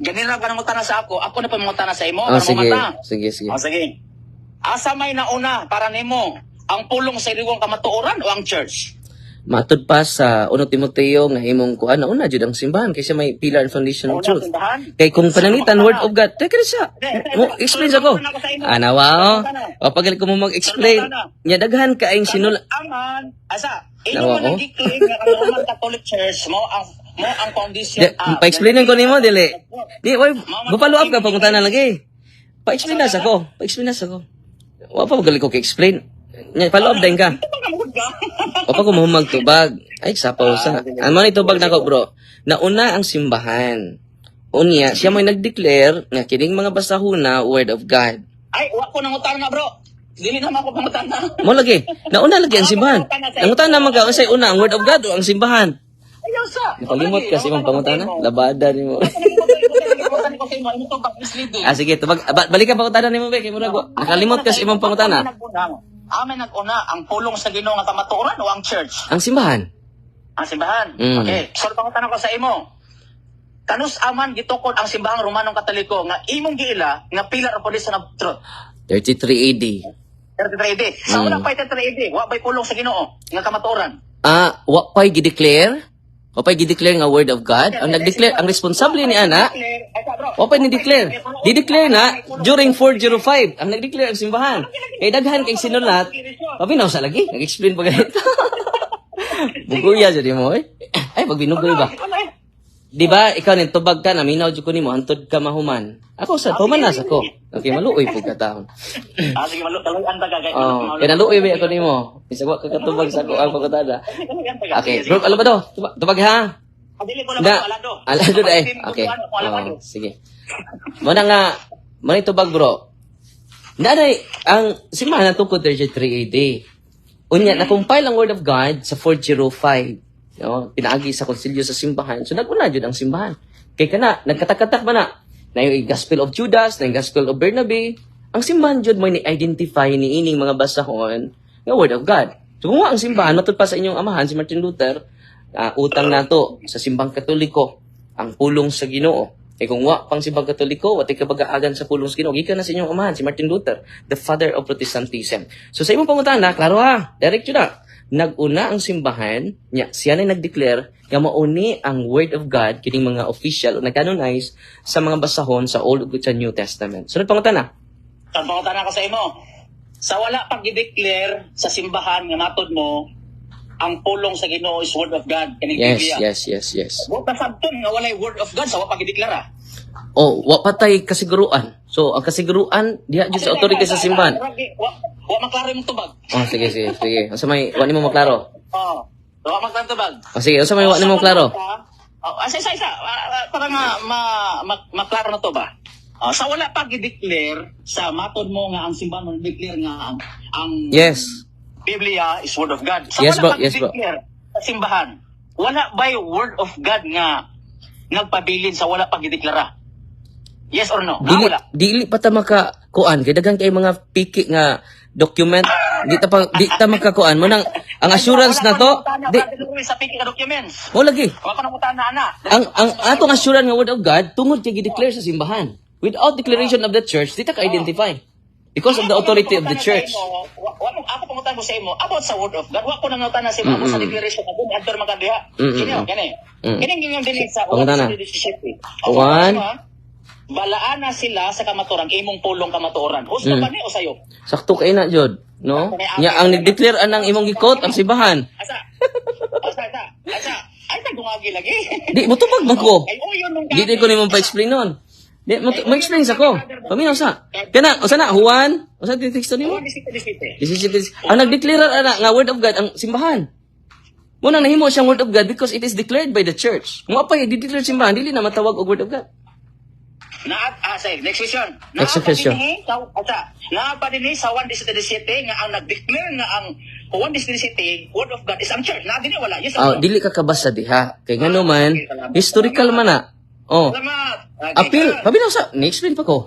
ganina ka nangutana sa ako, ako na pa mangutana sa imo, Oh, sige. mamata. Sige, sige. O sige. Asa may nauna para nimo ang pulong sa iligong kamatuoran o ang church? Matud pa sa 1 Timoteo nga imong kuan una jud ang simbahan kaysa may pillar and foundation of truth. Kay kung panangitan word of God, teka siya. Mo explain ako. Ana wa o pag ko mo mag-explain. Nya daghan ka ang sinul Aman, asa, ko? man ang Catholic Church mo ang mo ang foundation. Di, pa-explainan ko nimo dili. Di, why, gupalo up ka pag na lagi. Pa-explain na sa ko. Pa-explain na sa ko. Wa pa magaling ko ka-explain. Nya follow up din ka. O pa ko mo magtubag. Ay, sapaw sa. Ano man itubag na ko, bro? Nauna ang simbahan. Unya, siya may nag-declare na kining mga basahuna, word of God. Ay, wa ko nangutana na bro. Dili naman ako pangutana. Mo lagi. Nauna lagi ang simbahan. Nangutan naman ka, unsay una, ang word of God o ang simbahan? Ayaw sa. Nakalimot kasi mong pangutana. Labada ni mo. ah, sige. Tubag, ba, balik ka pangutana ni mo, be. Kay Murago. Nakalimot kasi imong pangutana. Amin nag-una ang pulong sa Ginoo nga kamatuoran o ang church? Ang simbahan. Ang simbahan. Mm. Okay. So pangutan ko sa imo. Kanus aman gitukod ang simbahang Romanong Katoliko nga imong giila nga pillar of foundation of truth. 33 AD. 33 AD. Sa Mm. una pa 33 AD, wa bay pulong sa Ginoo nga kamatuoran. Ah, wa pa'y gi-declare? Wa pa'y gi-declare nga word of God? Ang nag-declare, ang responsable ni Ana, wa pa'y ni-declare. Di-declare na during 405. Ang nag-declare ang simbahan. Kay daghan kay sinulat, pabinaw sa lagi. Nag-explain pa ganito. Buguya dyan mo eh. Ay, pag binugoy ba? Di ba, ikaw nin tubag ka na, minaw dyan ko ni mo, hantod ka mahuman. Ako sa, humanas ako. Okay, maluoy po ka taon. Ah, sige, malo taluyan ta kay. Oh, kaya naluoy ba ako ni mo? Isagwa ka katubag sa ako ang pagkatada. Okay, bro, alam ba to? Tubag, tubag ha? Dili ko lang Na, alado. alado na eh. Okay. Oh, sige. Muna nga, muna tubag bro. Nanay, ang simbahan na tungkol 33 AD. Unya, na-compile ang Word of God sa 405. No? Pinaagi sa konsilyo sa simbahan. So, nag-una dyan ang simbahan. Kay kana, nagkatak-katak ba na? Na yung Gospel of Judas, na yung Gospel of Bernabe. Ang simbahan dyan may ni-identify ni ining mga basahon nga Word of God. So, kung ang simbahan, matod pa sa inyong amahan, si Martin Luther, ah, utang nato sa simbang katoliko, ang pulong sa ginoo. Eh kung wa pang simbang katoliko, wati ka bagaagan sa pulong sa ginoo, gikan na sa inyong amahan, si Martin Luther, the father of Protestantism. So sa imong pangutana, klaro ha, direct na. Nag-una ang simbahan, niya, siya na nag-declare, nga mauni ang word of God, kining mga official o nag-canonize sa mga basahon sa Old ug sa New Testament. Sunod pangutana. Sa pangutan ko sa imo. Sa wala pag i-declare sa simbahan nga natod mo ang pulong sa Ginoo is word of God kaning Yes, Biblia. yes, yes, yes. Wa pa sabton nga walay word of God sa wa pag i-deklara. O, wa patay kasiguruan. So, ang kasiguruan, diha dyan sa authority sa simbahan. Wa maklaro imong tubag. Oh, sige, sige, sige. Asa may, wa nimo maklaro. Oh. Wa maklaro tubag. Oh, sige, asa may wa nimo maklaro. Oh, asa isa isa Ah, ah, para nga ma, ma, maklaro na to ba? Ah, sa wala pag i-declare sa matod mo nga ang simbahan mo declare nga ang, ang Yes. Biblia is word of God. Sa Yes, bro. wala pag Yes, bro. i-declare sa simbahan, wala yung word of God nga nagpabilin sa wala pag i-deklara? Yes or no? Dili, wala. dili pa ta maka kuan kay daghan kay mga piki nga document di ta pa di ta makakuan mo nang ang assurance na to di sa piki ka documents. mo lagi Wala ka nang utana, ana. ang ang atong assurance nga word of God tungod kay gi-declare sa simbahan without declaration of the church di ta ka identify because of the authority of the church Wa wa ako pangutan ko sa imo about sa word of God. Wa ko nang utana sa imo sa declaration na dun adtor magadiha. Kini kani. Mm. Kini ngayong dili sa Pangutana. sa 17. One. Balaan na sila sa kamaturan, imong pulong kamatuoran. Husto Mm. ba ni o sayo? sakto kay na jud no nya ang nag-declare anang imong gikot ang simbahan Asa? Asa, asa, asa. Ay, tagungagi lagi. di mo tubag man ko Di ko nimo pa-explain nun. Di, mo, mo explain sa ko. Paminaw sa. Kana, usa na, Juan? Usa din teksto nimo? Oh, bisita, bisita. This Ang nag-declare ana nga word of God ang simbahan. Muna nahimo siyang word of God because it is declared by the church. Mo pa i-declare simbahan dili na matawag og word of God. Na ah, say, next question. Next question. Naapa dinhi sa asa, naapa dinhi sa 1:17 nga ang nag-declare nga ang 1:17 word of God is ang church. Na dinhi wala. Yes. Ah, no? dili ka kabasa diha. Kay ngano man, historical man na. Oh. Salamat. Okay, Appeal, ka. paminaw sa, ni-explain pa ko.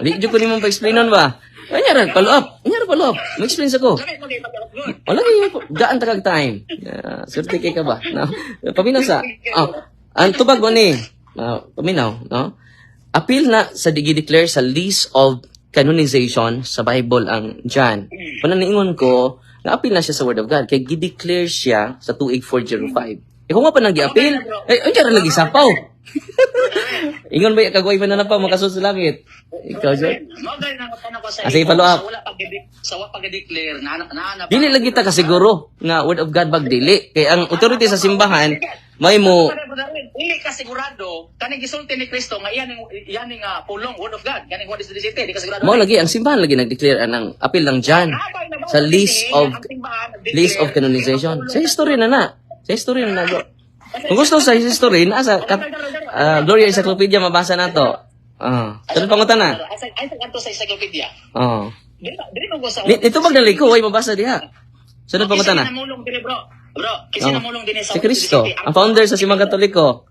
Di jud ko nimo pa-explain nun ba? Kanya follow up. Kanya follow up. Mo-explain sa ko. Good. Wala kayo, gaan tagag time. Uh, surte kay ka ba? No? Paminaw sa, ah, ang tubag mo ni, ah, paminaw, no? Appeal na sa digi-declare sa list of canonization sa Bible ang John. Kung niingon ko, na-appeal na siya sa Word of God. Kaya gi-declare siya sa 28405. Eh kung nga pa nang gi-appeal, eh, ang kaya lagi sapaw. Ingon ba, kagway pa na na pa, makasunod sa langit. Ikaw, John? Nang tanong ko sa imo, follow up. Sa wala pag sa wala pag declare na na na Dili lagi ta kasiguro nga Word of God bag dili. Kay ang authority sa simbahan, may mo Dili ka sigurado kaning gisulti ni Kristo nga iyan iyan ning ah, pulong word of God kaning what is the city di ka sigurado. Mao lagi ang simbahan lagi nag-declare ang appeal ng John sa list of list of canonization. Sa history na na. Sa history na na. Kung gusto sa history, nasa kat, ah, Gloria Encyclopedia mabasa na to. Ah, uh, pangutan na. Ay sa ay sa kanto sa encyclopedia. Oh. Dili dili mo ko sa Ni ito bag naliko way mabasa diha. Sunod pangutan na. Namulong diri bro. Bro, kisi Oh. namulong din sa Si Kristo, ang founder sa simbang Katoliko.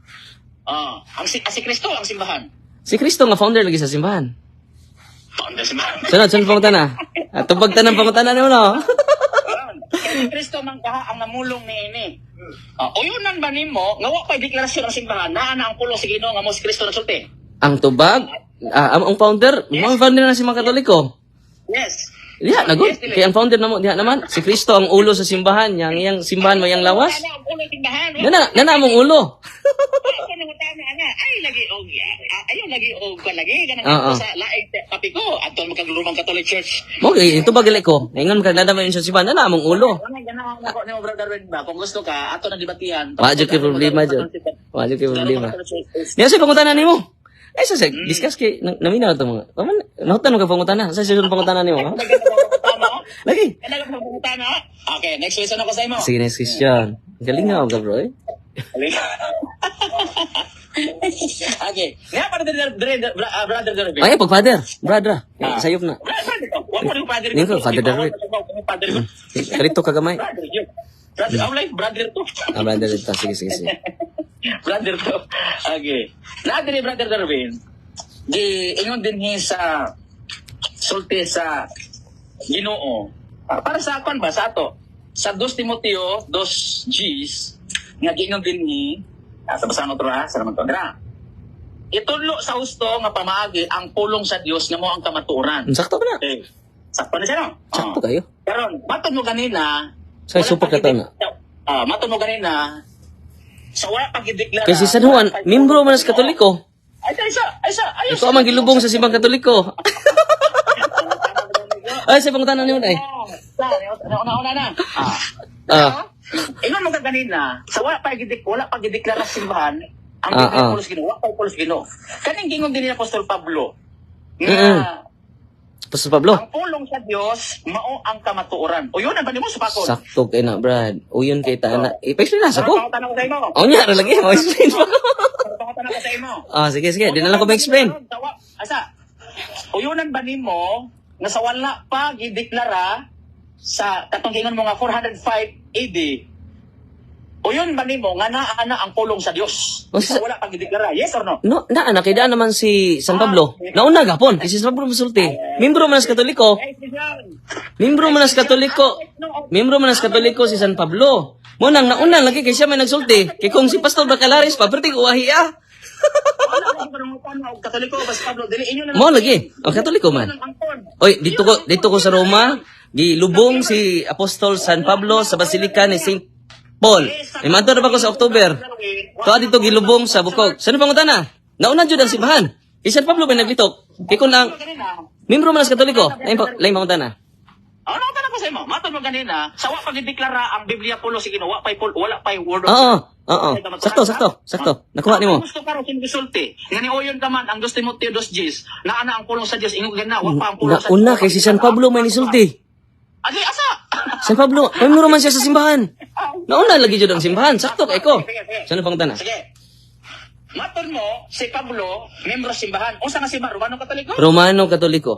Ah, ang si, ah, si Kristo ang simbahan. Si Kristo nga founder lagi sa simbahan. Founder simbahan. Sunod, sunod pangutan na. At tubag tanang pangutan na niyo no. Si Kristo man kaha ang namulong ni ini. Uh, uyunan ba nimo nga wa pay deklarasyon ang simbahan naa na ang pulo sa Ginoo nga mo si Kristo nagsulti? Ang tubag, ah, ang ang founder, mga founder na si mga Katoliko. Yes. Diha, nagot. Kaya ang founder namo, diha naman, si Kristo ang ulo sa simbahan, yang iyang simbahan mo yang lawas. Ang simbahan. Nana, nana mong ulo. Ay lagi og ah, ayon lagi og ka lagi kanang Oo. sa laing te- kapi ko atol magkaglumang Catholic Church. Mo kay ito bagay ko. Ingon ka nada man sa simbahan, nana mong ulo. Ba kung gusto ka ato na debatihan. Wa jud problema jud. Wa jud problema. Niya sa pangutana nimo. Ay sa sa discuss kay na- naminaw to mga. Paman, nahutan mo ka pangutana. Sa sunod pangutana nimo. ha? Lagi. Okay, next question ako sa imo. Sige, next question. Galing nga ka, bro. Eh. okay. Nga pa brother brother brother. Ay, pag father. Brother. Eh, sayop na. Rin father. Ngayon ko, Father Darwin. Father. Kalito ka gamay. Brother yun. Brother, ang life, brother to. Ah, brother ito. Sige, sige, sige. brother to. Okay. Lahat ni brother Darwin, di ingon din ni sa sulti sa Ginoo. Ah, para sa akon ba sa ato? Sa 2 Timoteo 2 Gs nga gingon din ni ah, sa basahan otro ha, sa naman. Dra. Itudlo sa husto nga pamaagi ang pulong sa Dios nga mo ang kamatuoran. Sakto ba na? Okay. Sakto na siya, no? Sakto Oo. kayo. Karon, matod mo ganina, Sa support ka na. Ah, matod mo ganina, sa wala pagideklara. Kasi San Juan, membro man sa Katoliko. Ay, ay, sa, ay, sa, ay, Ito ang magilubong sa simbang Katoliko. Ay, sa pangutanan niyo na eh. Una-una na. Ah. Ah. Ingon mo ka ganina, sa wala pagidik, wala pagideklara sa simbahan, ang Ah, ah. pulos Ginoo, wala pa pulos Ginoo. Kaning gingon din ni Apostol Pablo. Mm-mm. Pastor Pablo. ang pulong sa Dios mao ang kamatuoran. O yun ang ba mo sa pakol? Sakto kay na, Brad. Uyon kay ta na. Ipa-explain na sa ko. Tanong ko sa imo. O niya, lagi. Mo explain pa. Tanong ko sa imo. Ah, sige, sige. Di na lang ko ma-explain. Asa, uyunan ba nimo nga sa wala pa gideklara sa katunggingon mo nga 405 AD Uyon ba nimo nga naa na ang pulong sa Dios? O, Sa wala pa gideklara. Yes or no? No, na na kay daan naman si San Pablo. Nauna gapon kasi San Pablo musulti. Membro man sa Katoliko. Siyan. Membro man sa Katoliko. Membro man sa Katoliko si San Pablo. Mo nang nauna lagi kay siya may nagsulti. Kay kung si Pastor Bacalaris pa perti uwahi ah. Wala lagi pa nang tanaw Katoliko bas Pablo dili inyo na. Mo lagi. O Katoliko man. Oy, dito ko dito ko sa Roma, gilubong si Apostol San Pablo sa Basilika ni St. Paul. May manto na ba ko sa October? Tuwa dito gilubong sa bukog. Saan pangutan na? Nauna jud ang simbahan. Kay San Pablo may naglitok. Kun lang membro man sa Katoliko. Lain pa lain pangutan na. Ano ka na ko sa imo? Matod mo ganina, sa wa pa gideklara ang Biblia pulo si Ginoo, wa pay pul- wala pay word Oo, oo. Sakto, sakto, sakto. Nakuha nimo. Gusto ka rin gisulti. Nga ni Oyon ka man, ang 2 Timoteo 2 Gs, na ang pulong sa Dios, ingon gana, wa pa ang pulong sa Nauna kay si San Pablo may nisulti. Adi, asa? San Pablo, membro man siya sa simbahan. Nauna lagi jud ang simbahan. Sakto kay ko. Saan pangutan na? Sige. Matod mo, si Pablo, membro simbahan. Unsa nga simbahan? Romano Katoliko? Romano Katoliko.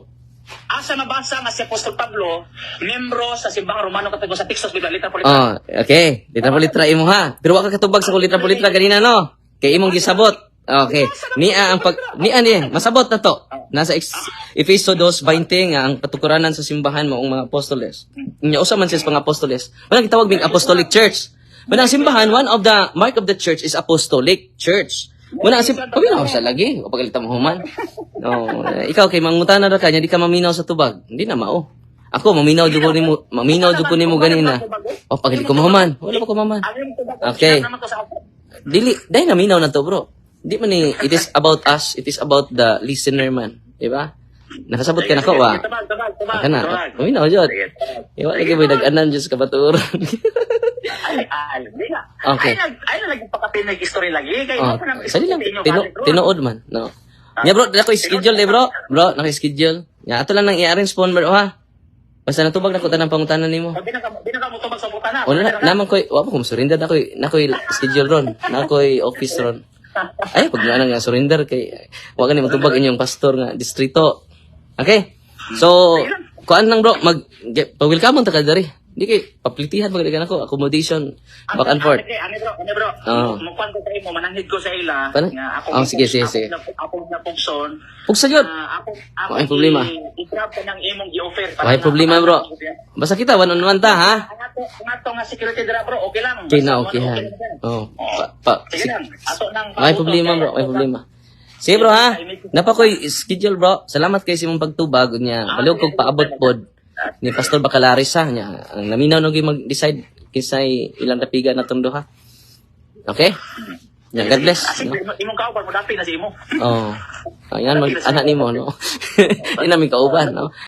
Asa mabasa nga si Apostol Pablo, membro sa simbahan Romano Katoliko sa Texas, Biblia, litra po litra. Oh, okay. Litra po litra imo ha. Pero wa ka katubag sa kung litra po litra ganina no. Kay imong gisabot. Okay. Nia ang pag ni masabot na to. Nasa ex, Efeso 2:20 nga ang patukuranan sa simbahan mo ang mga apostoles. Nya usa man siya mga apostoles. Wala gitawag bing apostolic church. But ang simbahan, one of the mark of the church is apostolic church. Muna kasi paminaw sa lagi, o pagalitan mo human. No, eh, ikaw kay mangutana ra kanya, di ka maminaw sa tubag. Hindi na mao. Ako maminaw jud ko nimo, maminaw jud ko nimo ganina. O pagalit ko mahuman. Wala pa ko maman. Ang Okay. Dili, dahil naminaw na to, bro. Di man ni, it is about us, it is about the listener man. Di ba? Nakasabot ka na ko, wa? Ka na, maminaw jud. Sige. Iwa lagi ba nag-anan sa kabaturan. Ay, ay, hindi nga. Okay. Ay, nag- ay, na nagpakapinig history lagi. Kaya oh, na sali lang, inyo, tino, balik, bro. tinuod man. No. Nya bro, dako schedule eh bro. Bro, naka-schedule. Ya, ato lang nang i-arrange phone bro ha. Basta natubag na ko tanang pangutanan nimo. Di na ka, di na mo tubag sa butana. O na, naman ko'y, wala ko surrender na ko'y, na ko'y schedule ron. Na ko'y office ron. Ay, pag nga nga surrender kay, wag ni matubag inyong pastor nga distrito. Okay? So, kuan lang bro, mag, pa-welcome ta ka dari. Di kay, paplitihan pag ako, accommodation, back and forth. Ano bro, ano bro. Oo. Mukuan ko sa imo, mananghid ko sa ila. Paano? Nga ako, Oh, sige, sige, sige. Ako, na pugson. Sa yun. Ah, ako, ako, Waay problema. i-grab ko ng imong i-offer. Waay problema, bro. Basta kita, one on one ta, ha? Ang ato, nga security dra bro, okay lang. Okay na, okay ha. lang yan. Oh, pa, Sige lang, ato nang May problema bro, may problema. Sige bro ha, napa ko'y schedule bro. Salamat kay sa imong pagtubag niya. Baliw kog paabot pod ni Pastor Bacalaris ha niya. Ang naminaw no mag-decide kisay ilang rapiga na tong duha. Okay? Yeah, God bless. Kasi No? imong kauban mo dapat na si imo. Oh. Ayan, mag anak nimo no. Ina mi kauban no.